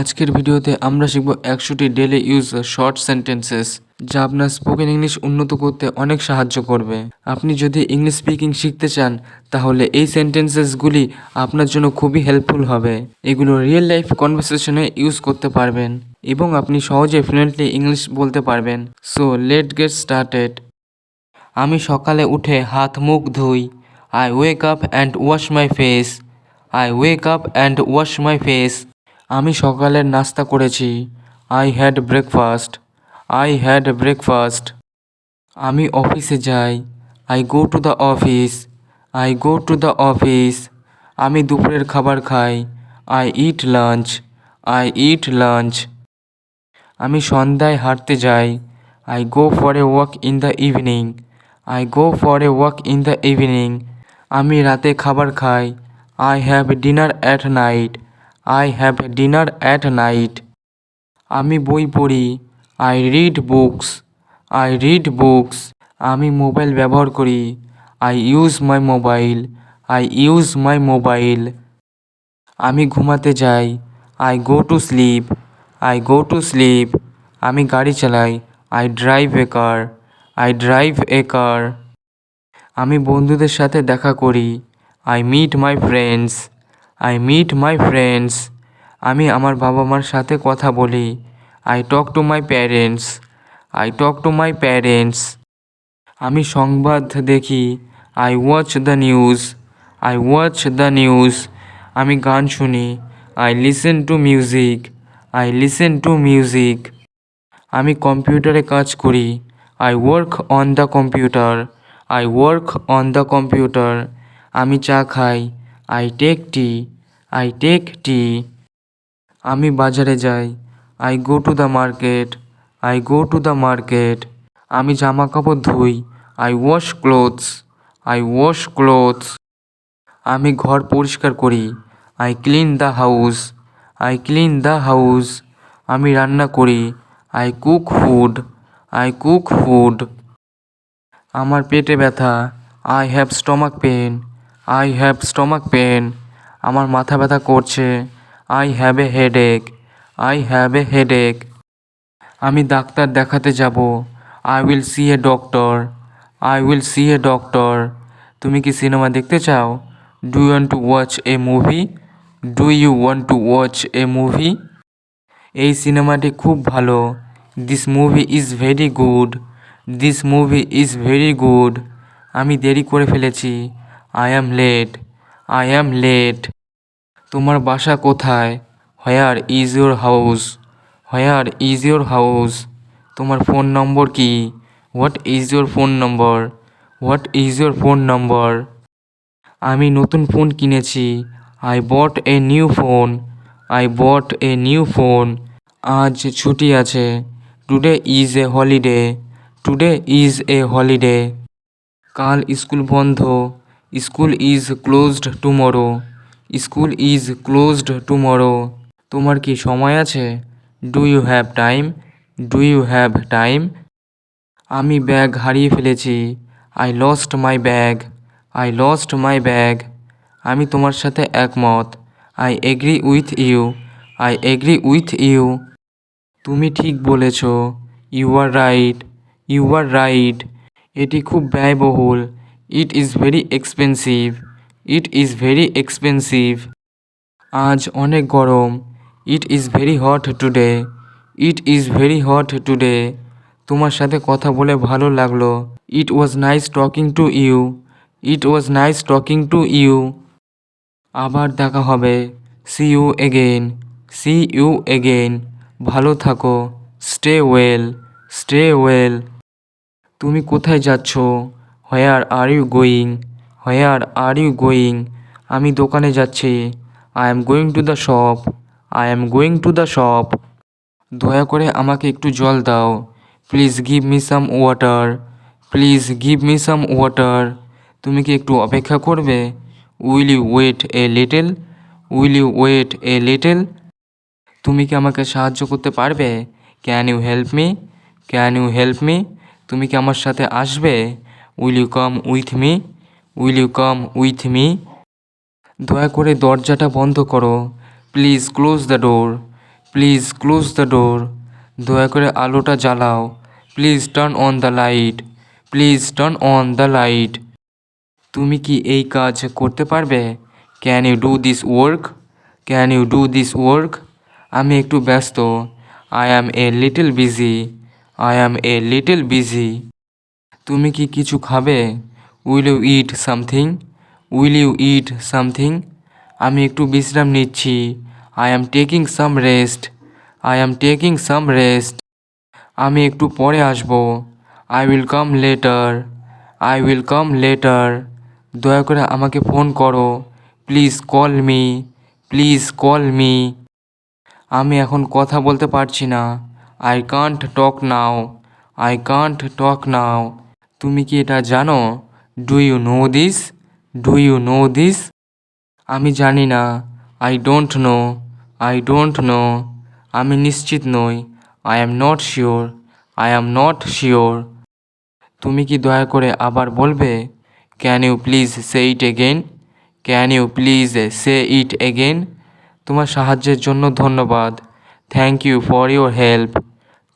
আজকের ভিডিওতে আমরা শিখব একশোটি ডেলি ইউজ শর্ট সেন্টেন্সেস যা আপনার স্পোকেন ইংলিশ উন্নত করতে অনেক সাহায্য করবে। আপনি যদি ইংলিশ স্পিকিং শিখতে চান, তাহলে এই সেন্টেন্সেসগুলি আপনার জন্য খুবই হেল্পফুল হবে। এগুলো রিয়েল লাইফ কনভারসেশনে ইউজ করতে পারবেন, এবং আপনি সহজে ফ্লুয়েন্টলি ইংলিশ বলতে পারবেন। সো লেট গেট স্টার্টেড আমি সকালে উঠে হাত মুখ ধুই I wake up and wash my face I wake up and wash my face আমি সকালের নাস্তা করেছি। I had breakfast I had breakfast আমি অফিসে যাই। I go to the office I go to the office আমি দুপুরের খাবার খাই। I eat lunch I eat lunch আমি সন্ধ্যায় হাঁটতে যাই। I go for a walk in the evening I go for a walk in the evening আমি রাতে খাবার খাই। I have dinner at night I have dinner at night আমি বই পড়ি I read books I read books আমি mobile ব্যবহার করি I use my mobile I use my mobile আমি ঘুমাতে যাই I go to sleep I go to sleep আমি গাড়ি চালাই I drive a car I drive a car আমি বন্ধুদের সাথে দেখা করি I meet my friends I meet my friends আমি আমার বাবা মার সাথে কথা বলি। I talk to my parents I talk to my parents আমি সংবাদ দেখি। I watch the news I watch the news আমি গান শুনি। I listen to music I listen to music আমি কম্পিউটারে কাজ করি। I work on the computer I work on the computer আমি চা খাই। I take tea I take tea আমি বাজারে যাই। I go to the market I go to the market আমি জামা কাপড় ধুই। I wash clothes I wash clothes আমি ঘর পরিষ্কার করি। I clean the house I clean the house আমি রান্না করি। I cook food I cook food আমার পেটে ব্যথা। I have stomach pain I have stomach pain আমার মাথা ব্যথা করছে। I have a headache I have a headache আমি ডাক্তার দেখাতে যাব। I will see a doctor I will see a doctor তুমি কি সিনেমা দেখতে চাও? Do you want to watch a movie do you want to watch a movie এই সিনেমাটি খুব ভালো। This movie is very good this movie is very good আমি দেরি করে ফেলেছি। I am late I am late তোমার বাসা কোথায়? Where is your house where is your house তোমার ফোন নম্বর কি? What is your phone number what is your phone number আমি নতুন ফোন কিনেছি। I bought a new phone I bought a new phone আজ ছুটি আছে। Today is a holiday today is a holiday কাল school বন্ধ। School is closed tomorrow. School is closed tomorrow. তোমার কি সময় আছে? Do you have time? Do you have time? আমি ব্যাগ হারিয়ে ফেলেছি। I lost my bag. I lost my bag. আমি তোমার সাথে একমত। I agree with you. I agree with you. তুমি ঠিক বলেছ। You are right. You are right. এটি খুব ব্যয়বহুল। It is very expensive it is very expensive আজ অনেক গরম। It is very hot today it is very hot today তোমার সাথে কথা বলে ভালো লাগল। It was nice talking to you it was nice talking to you আবার দেখা হবে। See you again see you again ভালো থাকো। স্টে ওয়েল স্টে ওয়েল তুমি কোথায় যাচ্ছ? Where are you going where are you going আমি দোকানে যাচ্ছি। I am going to the shop I am going to the shop দয়া করে আমাকে একটু জল দাও। Please give me some water please give me some water তুমি কি একটু অপেক্ষা করবে? Will you wait a little will you wait a little তুমি কি আমাকে সাহায্য করতে পারবে? Can you help me can you help me তুমি কি আমার সাথে আসবে? Will you come with me will you come with me দয়া করে দরজাটা বন্ধ করো। Please close the door please close the door দয়া করে আলোটা জ্বালাও। Please turn on the light please turn on the light তুমি কি এই কাজ করতে পারবে? Can you do this work can you do this work আমি একটু ব্যস্ত। I am a little busy I am a little busy তুমি কি কিছু খাবে? Will you eat something will you eat something আমি একটু বিশ্রাম নিচ্ছি। I am taking some rest I am taking some rest আমি একটু পরে আসব। I will come later I will come later দয়া করে আমাকে ফোন করো। Please call me please call me আমি এখন কথা বলতে পারছি না। I can't talk now I can't talk now তুমি কি এটা জানো? Do you know this do you know this আমি জানি না। I don't know I don't know আমি নিশ্চিত নই। I am not sure I am not sure তুমি কি দয়া করে আবার বলবে? Can you please say it again can you please say it again তোমার সাহায্যের জন্য ধন্যবাদ। Thank you for your help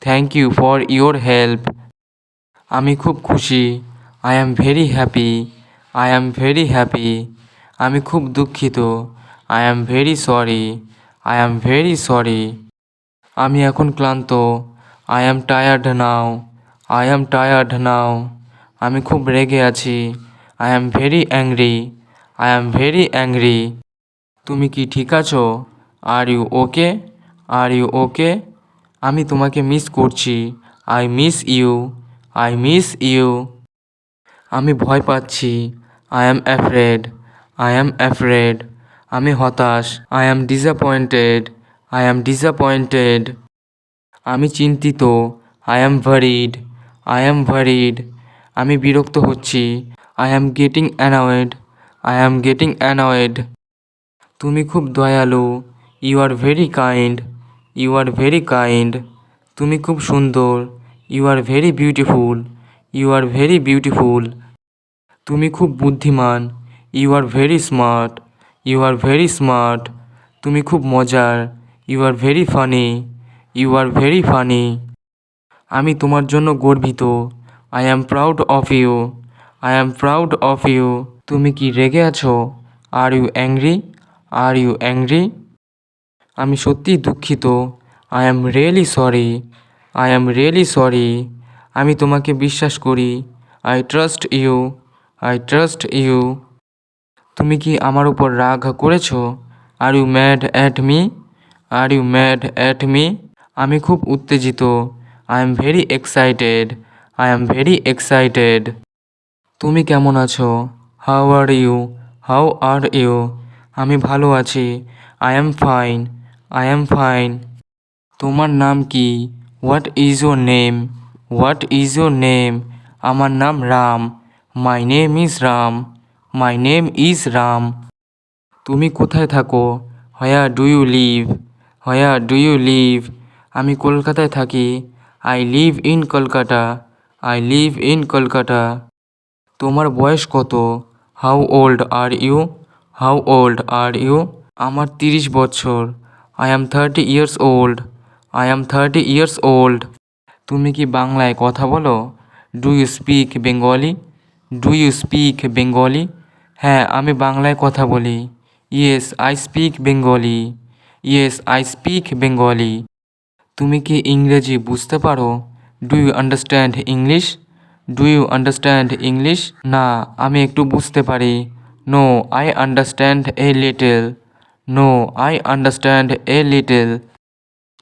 thank you for your help আমি খুব খুশি। I am very happy I am very happy আমি খুব দুঃখিত। I am very sorry I am very sorry আমি এখন ক্লান্ত। I am tired now I am tired now আমি খুব রেগে আছি। I am very angry I am very angry তুমি কি ঠিক আছো? Are you okay are you okay আমি তোমাকে মিস করছি। I miss you I miss you আমি ভয় পাচ্ছি। I am afraid I am afraid আমি হতাশ। I am disappointed I am disappointed আমি চিন্তিত। আই অ্যাম ভারিড আই অ্যাম ভারিড আমি বিরক্ত হচ্ছি। I am getting annoyed I am getting annoyed তুমি খুব দয়ালু। You are very kind you are very kind তুমি খুব সুন্দর। You are very beautiful you are very beautiful তুমি খুব বুদ্ধিমান। You are very smart you are very smart তুমি খুব মজার। You are very funny you are very funny আমি তোমার জন্য গর্বিত। I am proud of you I am proud of you তুমি কি রেগে আছো? Are you angry are you angry আমি সত্যিই দুঃখিত। I am really sorry I am really sorry আমি তোমাকে বিশ্বাস করি। I trust you I trust you তুমি কি আমার উপর রাগ করেছ? Are you mad at me are you mad at me আমি খুব উত্তেজিত। I am very excited I am very excited তুমি কেমন আছো? How are you how are you আমি ভালো আছি। I am fine I am fine তোমার নাম কি? What is your name what is your name আমার নাম Ram. My name is Ram my name is Ram তুমি কোথায় থাকো? Where do you live where do you live আমি কলকাতায় থাকি। I live in Kolkata I live in Kolkata তোমার বয়স কত? How old are you how old are you আমার তিরিশ বছর। I am thirty years old I am thirty years old তুমি কি বাংলায় কথা বলো? Do you speak Bengali do you speak Bengali হ্যাঁ আমি বাংলায় কথা বলি। Yes I speak Bengali yes I speak Bengali তুমি কি ইংরেজি বুঝতে পারো? Do you understand English do you understand English না, আমি একটু বুঝতে পারি। No I understand a little no I understand a little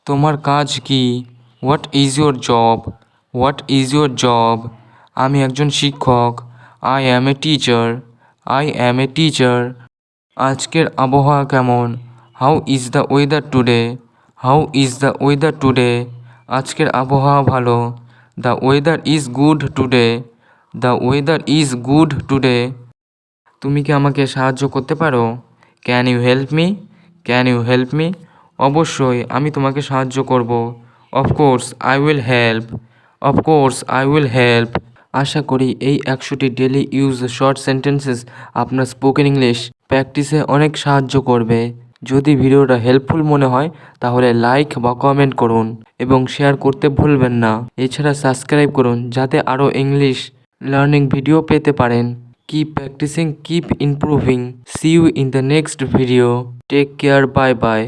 তোমার কাজ কি? What is your job what is your job আমি একজন শিক্ষক। I am a teacher I am a teacher আজকের আবহাওয়া কেমন? How is the weather today how is the weather today আজকের আবহাওয়া ভালো? The weather is good today the weather is good today তুমি কি আমাকে সাহায্য করতে পারো? Can you help me can you help me অবশ্যই আমি তোমাকে সাহায্য করব। Of course I will help of course I will help আশা করি এই একশোটি ডেলি ইউজ শর্ট সেন্টেন্সেস আপনার স্পোকেন ইংলিশ প্র্যাকটিসে অনেক সাহায্য করবে। যদি ভিডিওটা হেল্পফুল মনে হয়, তাহলে লাইক বা কমেন্ট করুন এবং শেয়ার করতে ভুলবেন না। এছাড়া সাবস্ক্রাইব করুন যাতে আরও ইংলিশ লার্নিং ভিডিও পেতে পারেন। Keep practicing keep improving see you in the next video take care bye bye